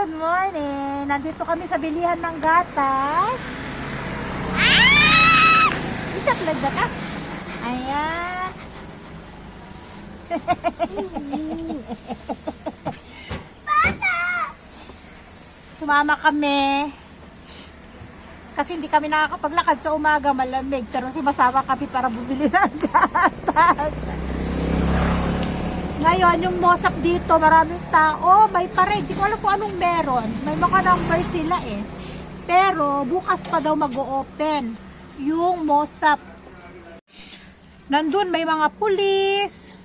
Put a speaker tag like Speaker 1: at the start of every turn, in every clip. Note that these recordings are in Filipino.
Speaker 1: Good morning! Nandito kami sa bilihan ng gatas. Ah! Isa talaga ka? Ayan. Sumama kami. Kasi hindi kami nakakapaglakad sa umaga, malamig. Pero sumasama kami para bumili ng gatas. Ngayon, yung mosap dito, maraming tao, may parade. Di ko alam kung anong meron. May mga number sila eh. Pero, bukas pa daw mag-open yung mosap. Nandun, may mga pulis.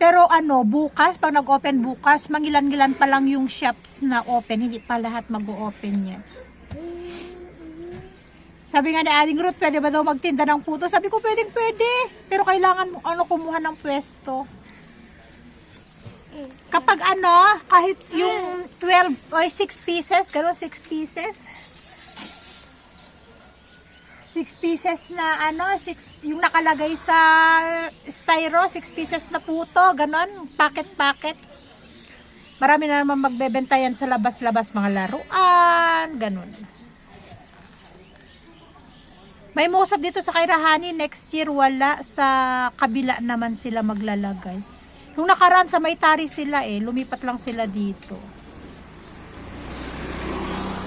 Speaker 1: Pero ano, bukas, pag nag-open bukas, mangilan-gilan pa lang yung shops na open. Hindi pa lahat mag-open yan. Sabi nga ni Aling Ruth, pwede ba daw magtinda ng puto? Sabi ko, pwedeng pwede. Kailangan mo ano, kumuha ng pwesto. Kapag ano, kahit yung 12 or 6 pieces, gano'n 6 pieces. 6 pieces na ano, 6, yung nakalagay sa styro, 6 pieces na puto, gano'n, packet-packet. Marami na naman magbebenta yan sa labas-labas, mga laruan, gano'n. May musab dito sa Kairahani, next year wala, sa kabila naman sila maglalagay. Nung nakaraan sa Maytari sila eh, lumipat lang sila dito.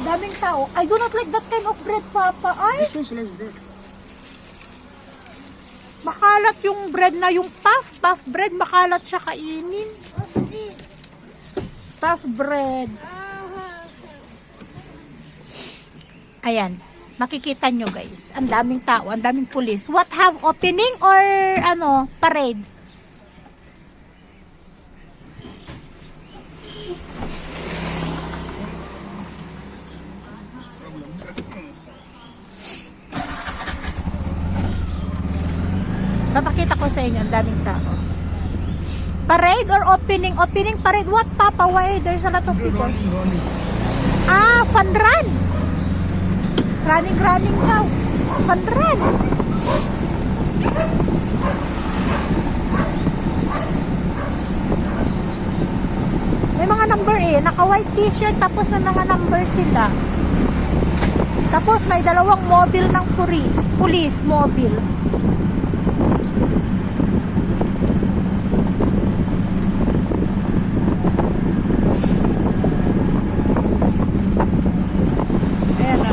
Speaker 1: Daming tao. I do not like that kind of bread, Papa. Ay,
Speaker 2: This
Speaker 1: makalat yung bread na yung puff. Puff bread, makalat siya kainin. Tough bread. Ayan. Makikita nyo guys. Ang daming tao, ang daming pulis. What have opening or ano, parade? Papakita ko sa inyo, ang daming tao. Parade or opening? Opening parade. What, Papa? Why there's a lot of people? Ah, fun run. Running, running daw. Fun run. May mga number eh. Naka-white t-shirt tapos may mga number sila. Tapos may dalawang mobile ng pulis. Police mobile. Ayan na.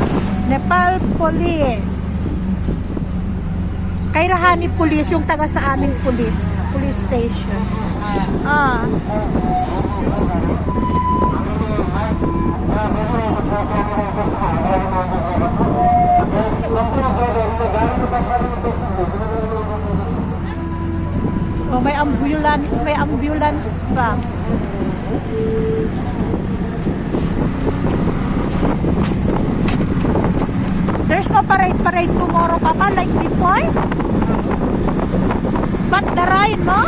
Speaker 1: Nepal Police. Kairahani Police, yung taga sa aming police. Police station. Ah. Oh, may ambulance, may ambulance pa. There's no parade-parade tomorrow, Papa, like before? But the rain, no?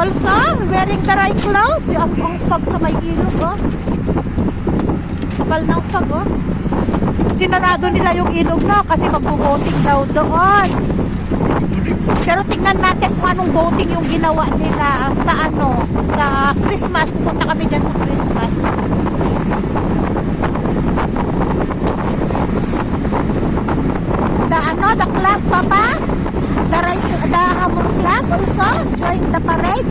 Speaker 1: Also, wearing the rain clothes. Ang ang fog sa may ilog, oh. Kapal ng fog, oh. Sinarado nila yung ilog, no? Kasi magbo-boating daw doon. Pero tingnan natin kung anong boating yung ginawa nila sa ano, sa Christmas. Pupunta kami dyan sa Christmas. The ano, the club, Papa? The right, the Amor Club also join the parade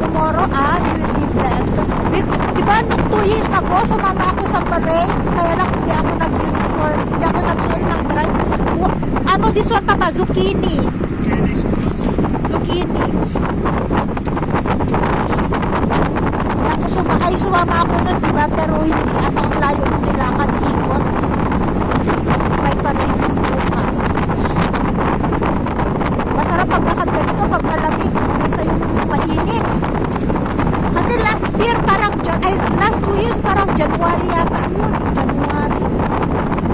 Speaker 1: tomorrow. Ah, they will give them. Di, di ba nung two years ago, sumama ako sa parade, kaya lang hindi ako nag-uniform, hindi ako nagsuot ng drive. Ano this one, Papa? Zucchini. Zucchini. Ako suma ay sumama ako nun, di ba? Pero hindi ano ang layo ng nilakad ikot. May parade ng bukas. Masarap pag lakad ganito pag malamig kaysa yung mainit. Kasi last year parang Jan- ay last two years parang January yata yun. January.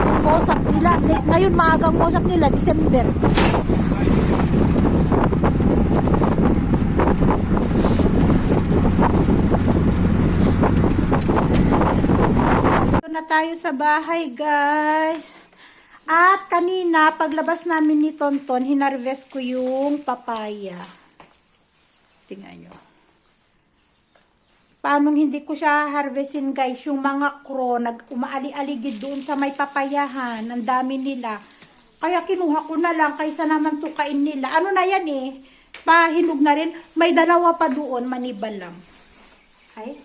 Speaker 1: Yung mosap nila. Late, ngayon maagang mosap nila, December. Ito na tayo sa bahay, guys. At kanina, paglabas namin ni Tonton, hinarvest ko yung papaya. Tingnan nyo. Paano hindi ko siya harvestin guys, yung mga crow, nag umaali-aligid doon sa may papayahan, ang dami nila. Kaya kinuha ko na lang kaysa naman tukain nila. Ano na yan eh, pahinog na rin. May dalawa pa doon, manibal lang. Ay,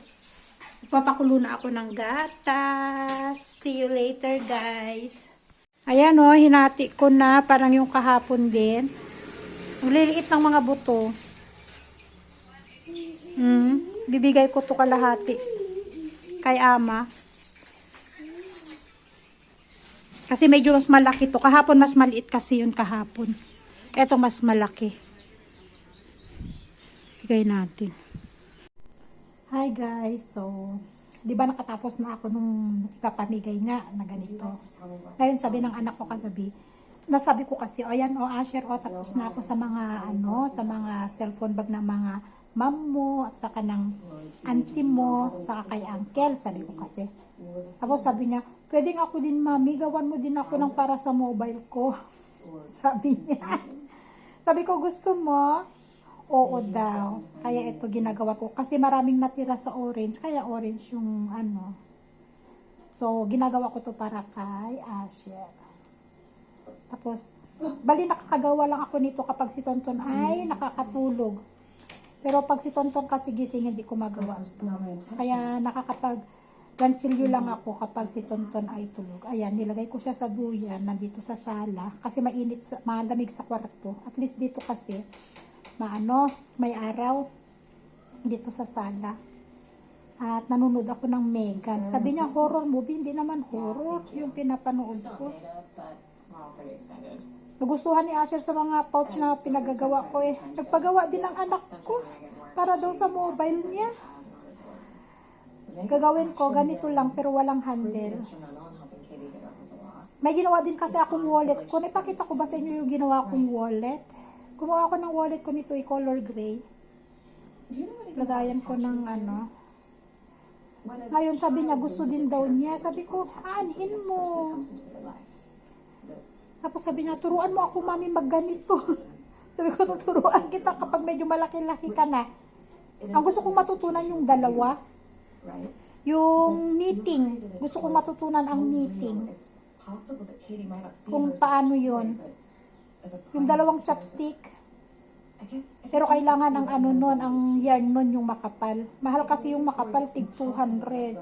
Speaker 1: ipapakulo na ako ng gatas. See you later guys. Ayan o, hinati ko na, parang yung kahapon din. Ang liliit ng mga buto. Hmm, bibigay ko to kalahati kay ama. Kasi medyo mas malaki to. Kahapon mas maliit kasi yun kahapon. Eto mas malaki. Bigay natin. Hi guys. So, di ba nakatapos na ako nung ipapamigay nga na ganito. Ngayon sabi ng anak ko kagabi, nasabi ko kasi, o yan, o Asher, o tapos na ako sa mga, ano, sa mga cellphone bag ng mga mom mo, at saka ng auntie mo, at saka kay uncle, sabi ko kasi. Tapos sabi niya, pwedeng ako din mami, gawan mo din ako ng para sa mobile ko. sabi niya. sabi ko, gusto mo? Oo daw. Kaya ito ginagawa ko. Kasi maraming natira sa orange, kaya orange yung ano. So, ginagawa ko to para kay Asher. Tapos, bali nakakagawa lang ako nito kapag si Tonton ay nakakatulog. Pero pag si Tonton kasi gising, hindi ko magawa. Kaya nakakapag ganchilyo lang ako kapag si Tonton ay tulog. Ayan, nilagay ko siya sa duyan, nandito sa sala. Kasi mainit, sa, malamig sa kwarto. At least dito kasi, maano, may araw. Dito sa sala. At nanonood ako ng Megan. Sabi niya, horror movie. Hindi naman horror yung pinapanood ko. Nagustuhan ni Asher sa mga pouch na pinagagawa ko eh. Nagpagawa din ng anak ko para daw sa mobile niya. Gagawin ko, ganito lang pero walang handle. May ginawa din kasi akong wallet ko. Naipakita ko ba sa inyo yung ginawa kong wallet? Gumawa ko ng wallet ko nito i color gray. Lagayan ko ng ano. Ngayon sabi niya gusto din daw niya. Sabi ko, aanhin mo. Tapos sabi niya, turuan mo ako mami magganito. sabi ko, tuturuan kita kapag medyo malaki-laki ka na. Ang gusto kong matutunan yung dalawa. Yung knitting. Gusto kong matutunan ang knitting. Kung paano yun. Yung dalawang chopstick. Pero kailangan ang ano nun, ang yarn nun yung makapal. Mahal kasi yung makapal, tig 200.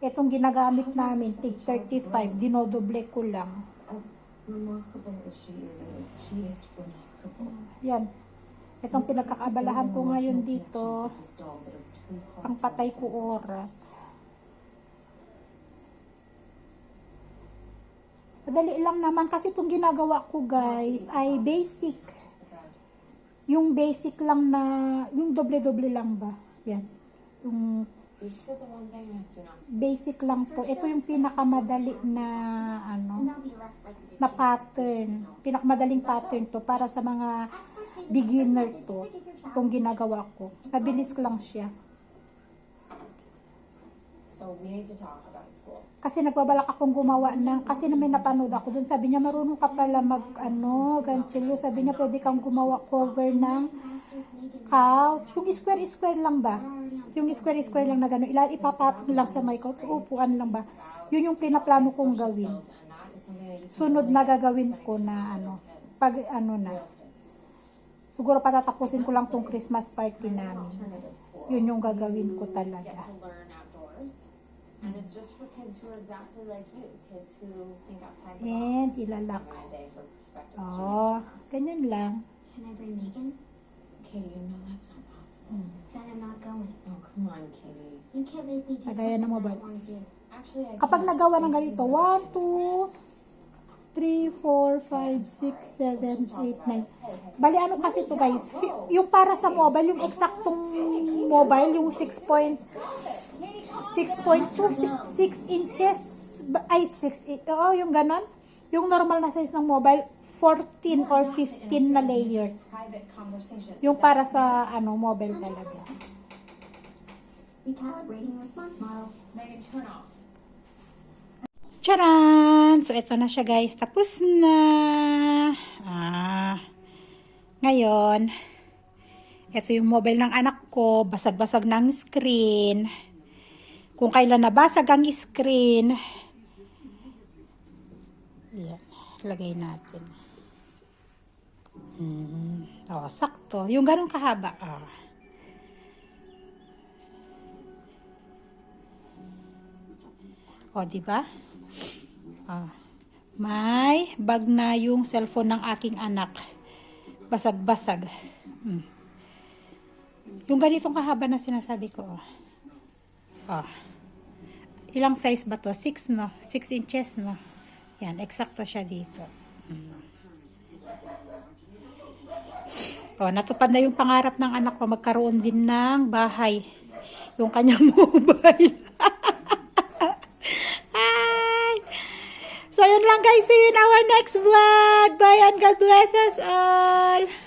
Speaker 1: Itong ginagamit namin, tig 35. Dinodoble ko lang.
Speaker 2: Remarkable as she is, she is remarkable.
Speaker 1: Yan. Itong pinagkakaabalahan ko ngayon dito, ang patay ko oras. Madali lang naman kasi itong ginagawa ko guys ay basic. Yung basic lang na, yung doble-doble lang ba? Yan. Yung Basic lang to. Ito yung pinakamadali na ano, na pattern. Pinakamadaling pattern to para sa mga beginner to. Itong ginagawa ko. Mabilis lang siya.
Speaker 2: So we need to talk about school.
Speaker 1: Kasi nagbabalak akong gumawa ng, kasi na may napanood ako dun, sabi niya, marunong ka pala mag, ano, ganchilyo, sabi niya, pwede kang gumawa cover ng couch, yung square-square lang ba? Yung square-square lang na gano'n, ipapatong lang sa my couch, upuan lang ba? Yun yung pinaplano kong gawin. Sunod na gagawin ko na, ano, pag, ano na, siguro patatapusin ko lang tong Christmas party namin. Yun yung gagawin ko talaga.
Speaker 2: And it's just for kids who are exactly like you, kids who think outside the box.
Speaker 1: And ilalak. Oh, ganyan lang.
Speaker 3: Can I bring Megan?
Speaker 2: Katie, you know that's not possible.
Speaker 3: Then I'm not going.
Speaker 2: Oh, come on, Katie.
Speaker 3: You can't make me do
Speaker 1: Lagayan ng mobile.
Speaker 2: Actually, I
Speaker 1: Kapag nagawa ng ganito, 1, 2, 3, 4, 5, 6, 7, 8, 9. Bali ano kasi to guys, yung para sa mobile, yung eksaktong mobile, yung 6 point, 6.2, 6 inches, ay 6, i- oo yung ganon. Yung normal na size ng mobile, 14 or 15 na layer. Yung para sa ano mobile talaga. Charan! So, ito na siya guys. Tapos na. Ah. Ngayon, ito yung mobile ng anak ko. basag-basag ng screen. Kung kailan nabasag ang screen, yan, lagay natin. Hmm. Oh, sakto. Yung ganun kahaba. Oh. O, di ba? Ah. May bag na yung cellphone ng aking anak. Basag-basag. Hmm. Yung ganitong kahaba na sinasabi ko. Oh. Oh. Ilang size ba to? 6 no? 6 inches no? Yan, eksakto siya dito. Hmm. Oh, natupad na yung pangarap ng anak ko magkaroon din ng bahay. Yung kanyang mobile. Ay! So, yun lang guys. See you in our next vlog. Bye and God bless us all.